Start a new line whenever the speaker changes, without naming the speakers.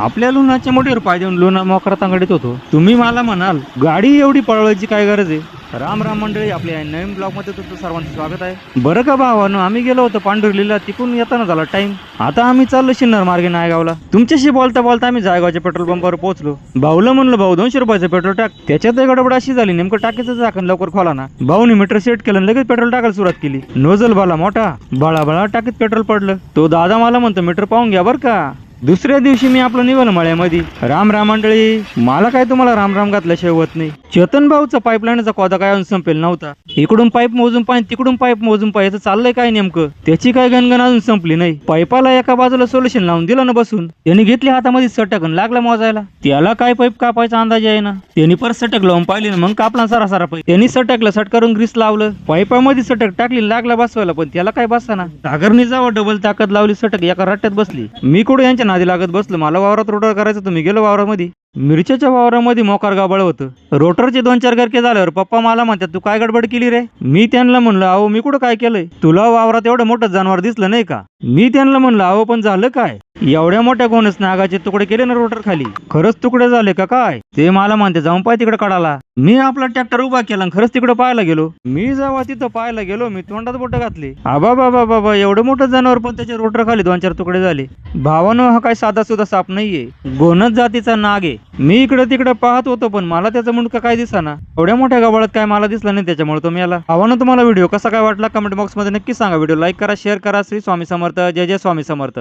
आपल्या लोणाच्या मोठीवर पाय देऊन लुणा मोकरा तांगडीत होतो. तुम्ही मला म्हणाल गाडी एवढी पळवायची काय गरज आहे? राम राम मंडळी आपल्या नवीन ब्लॉगमध्ये तुमचं सर्वांचं स्वागत आहे. बरं का भावानं आम्ही गेलो होतो पांढुर्लीला तिकून येताना झाला टाइम आता आम्ही चाललो शिन्नर मार्गे नायगावला. तुमच्याशी बोलता बोलता आम्ही जायगावच्या पेट्रोल पंपावर पोहोचलो. भाऊला म्हणलं भाऊ दोनशे रुपयाचं पेट्रोल टाक. त्याच्यात गडबड अशी झाली नेमकं टाकीचं झाकण लवकर खोला ना. भाऊनी मीटर सेट केलं लगेच पेट्रोल टाकायला सुरुवात केली. नोजल बाला मोठा बळा बळा टाकीत पेट्रोल पडलं. तो दादा मला म्हणतो मीटर पाहून घ्या बरं का. दुसऱ्या दिवशी मी आपलं निघालो मळ्यामध्ये. राम राम मंडळी मला काय तुम्हाला राम राम घातल्या शेवत नाही. चेतन भाऊचा पाईपलाईनचा कोदा काय अजून संपेल नव्हता. इकडून पाईप मोजून पाय तिकडून पाईप मोजून पाय चाललंय काय नेमकं? त्याची काय गणगण अजून संपली नाही. पाईपाला एका बाजूला सोल्युशन लावून दिलं ना बसून. त्यांनी घेतली हातामध्ये सटक लागला मोजायला. त्याला काय पाईप कापायचा अंदाज आहे ना? त्यांनी परत सटक लावून पाहिली ना मग कापला सारा सारा पाईप. त्यांनी सटकला सटकारून ग्रीस लावलं. पाईपामध्ये सटक टाकली लागला बसवायला पण त्याला काय बसताना सागरनी जावं डबल ताकद लावली सटक एका रट्ट्यात बसली. मी कुठे यांच्या नादी लागत बसलो मला वावरात रोटर करायचं तुम्ही गेलो वावरामध्ये. मिरच्याच्या वावरामध्ये मोकार गाबळ होतं. रोटरचे दोन चार गरके झाल्यावर पप्पा मला म्हणतात तू काय गडबड केली रे? मी त्यांना म्हणलं अहो मी कुठं काय केलंय? तुला वावरात एवढं मोठं जनावर दिसलं नाही का? मी त्यांना म्हणलं अहो पण झालं काय? एवढ्या मोठ्या कोणच नागाचे तुकडे केले ना रोटर खाली? खरंच तुकडे झाले का काय? ते मला म्हणते जाऊन पाय तिकडे काढाला मी आपला ट्रॅक्टर उभा केला आणि खरंच तिकडे पाहायला गेलो. मी जेव्हा तिथं पाहायला गेलो मी तोंडात बोट घातले. आबा बाबा बाबा एवढं मोठं जनावर पण त्याच्या रोटर खाली दोन चार तुकडे झाले. भावानं हा काय साधा सुद्धा साप नाहीये. गोनच जातीचा नाग आहे. मी इकडे तिकडे पाहत होतो पण मला त्याचा मुंडका काय दिसाना? एवढ्या मोठ्या गबाळात काय मला दिसला नाही त्याच्यामुळे तुम्ही याला भावानं तुम्हाला व्हिडिओ कसा काय वाटला? कमेंट बॉक्समध्ये नक्की सांगा. व्हिडिओ लाईक करा शेअर करा. श्री स्वामी समर्थ. जय जय स्वामी समर्थ.